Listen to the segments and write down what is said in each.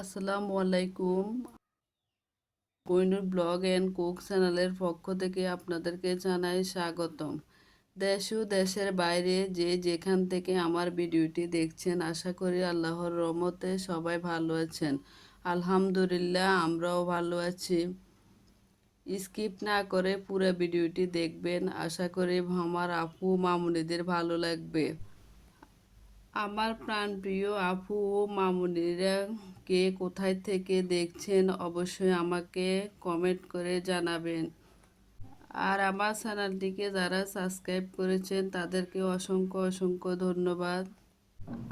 আসসালামু আলাইকুম। কইনুর blog and cook চ্যানেলের পক্ষ থেকে আপনাদেরকে জানাই স্বাগতম। দেশ ও দেশের বাইরে যে যেখান থেকে আমার ভিডিওটি দেখছেন, আশা করি আল্লাহর রহমতে সবাই ভালো আছেন। আলহামদুলিল্লাহ, আমরাও ভালো আছি। স্কিপ না করে পুরো ভিডিওটি দেখবেন। আশা করি আমার আপু, মামুনিদের ভালো লাগবে। আমার প্রাণ প্রিয় আপু ও মামুনিরা কে কোথায় থেকে দেখছেন অবশ্যই আমাকে কমেন্ট করে জানাবেন। আর আমার চ্যানেলটিকে যারা সাবস্ক্রাইব করেছেন, তাদেরকে অসংখ্য অসংখ্য ধন্যবাদ।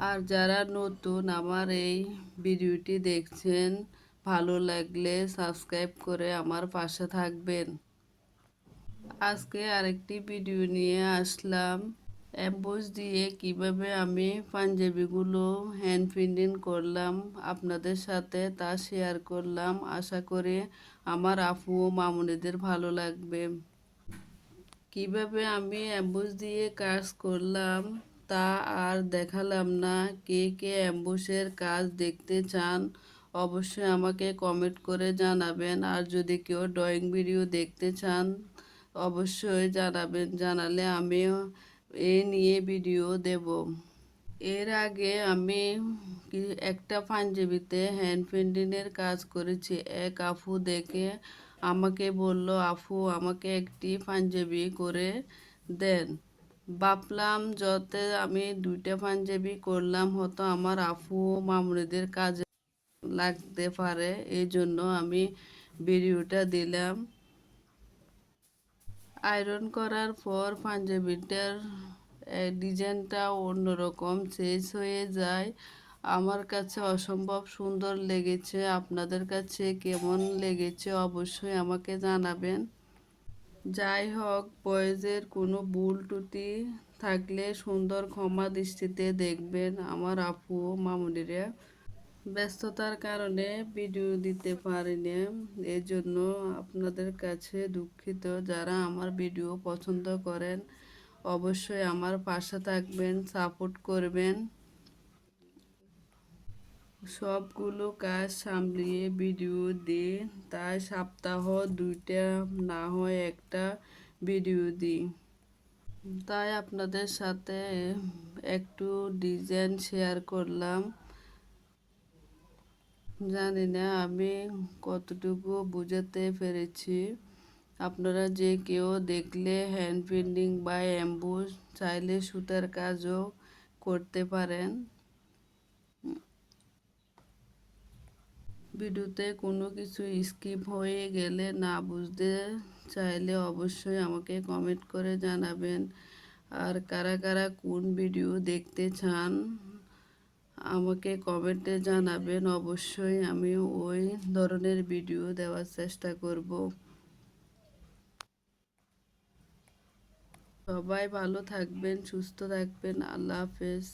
আর যারা নতুন আমার এই ভিডিওটি দেখছেন, ভালো লাগলে সাবস্ক্রাইব করে আমার পাশে থাকবেন। আজকে আরেকটি ভিডিও নিয়ে আসলাম। অ্যাম্বুস দিয়ে কীভাবে আমি পাঞ্জাবিগুলো হ্যান্ড প্রিন্টিং করলাম আপনাদের সাথে তা শেয়ার করলাম। আশা করি আমার আপু ও মামুনিদের ভালো লাগবে। কীভাবে আমি অ্যাম্বুস দিয়ে কাজ করলাম তা আর দেখালাম না। কে কে অ্যাম্বুসের কাজ দেখতে চান অবশ্যই আমাকে কমেন্ট করে জানাবেন। আর যদি কেউ ড্রয়িং ভিডিও দেখতে চান অবশ্যই জানাবেন। জানালে আমিও এ নিয়ে ভিডিও দেব। এর আগে আমি একটা পাঞ্জাবিতে হ্যান্ড পেন্টিংয়ের কাজ করেছি। এক আফু দেখে আমাকে বলল, আফু, আমাকে একটি পাঞ্জাবি করে দেন। ভাবলাম, যতে আমি দুইটা পাঞ্জাবি করলাম, হয়তো আমার আফু মামুনিদের কাজে লাগতে পারে। এই জন্য আমি ভিডিওটা দিলাম। আয়রন করার পর পাঞ্জাবিটার ডিজাইনটা অন্যরকম চেঞ্জ হয়ে যায়। আমার কাছে অসম্ভব সুন্দর লেগেছে। আপনাদের কাছে কেমন লেগেছে অবশ্যই আমাকে জানাবেন। যাই হোক, বয়েজের কোনো ভুল টুটি থাকলে সুন্দর ক্ষমা দৃষ্টিতে দেখবেন আমার আপু, মামুনিরা। ব্যস্ততার কারণে ভিডিও দিতে পারিনি। এই জন্য আপনাদের কাছে দুঃখিত। যারা আমার ভিডিও পছন্দ করেন, অবশ্যই আমার পাশে থাকবেন, সাপোর্ট করবেন। সবগুলো কাজ সামলিয়ে ভিডিও দিই। তাই সপ্তাহ দুইটা না হয় একটা ভিডিও দিই। তাই আপনাদের সাথে একটু ডিজাইন শেয়ার করলাম। জানি না, আমি কতটুকু বুঝাতে পেরেছি। আপনারা যে কেউ দেখলে হ্যান্ড পেন্টিং বা অ্যাম্বুস চাইলে সুতার কাজও করতে পারেন। ভিডিওতে কোনো কিছু স্কিপ হয়ে গেলে না বুঝতে চাইলে অবশ্যই আমাকে কমেন্ট করে জানাবেন। আর কারা কারা কোন ভিডিও দেখতে চান আমাকে কমেন্টে জানাবেন। অবশ্যই আমি ওই ধরনের ভিডিও দেওয়ার চেষ্টা করব। সবাই ভালো থাকবেন, সুস্থ থাকবেন। আল্লাহ হাফেজ।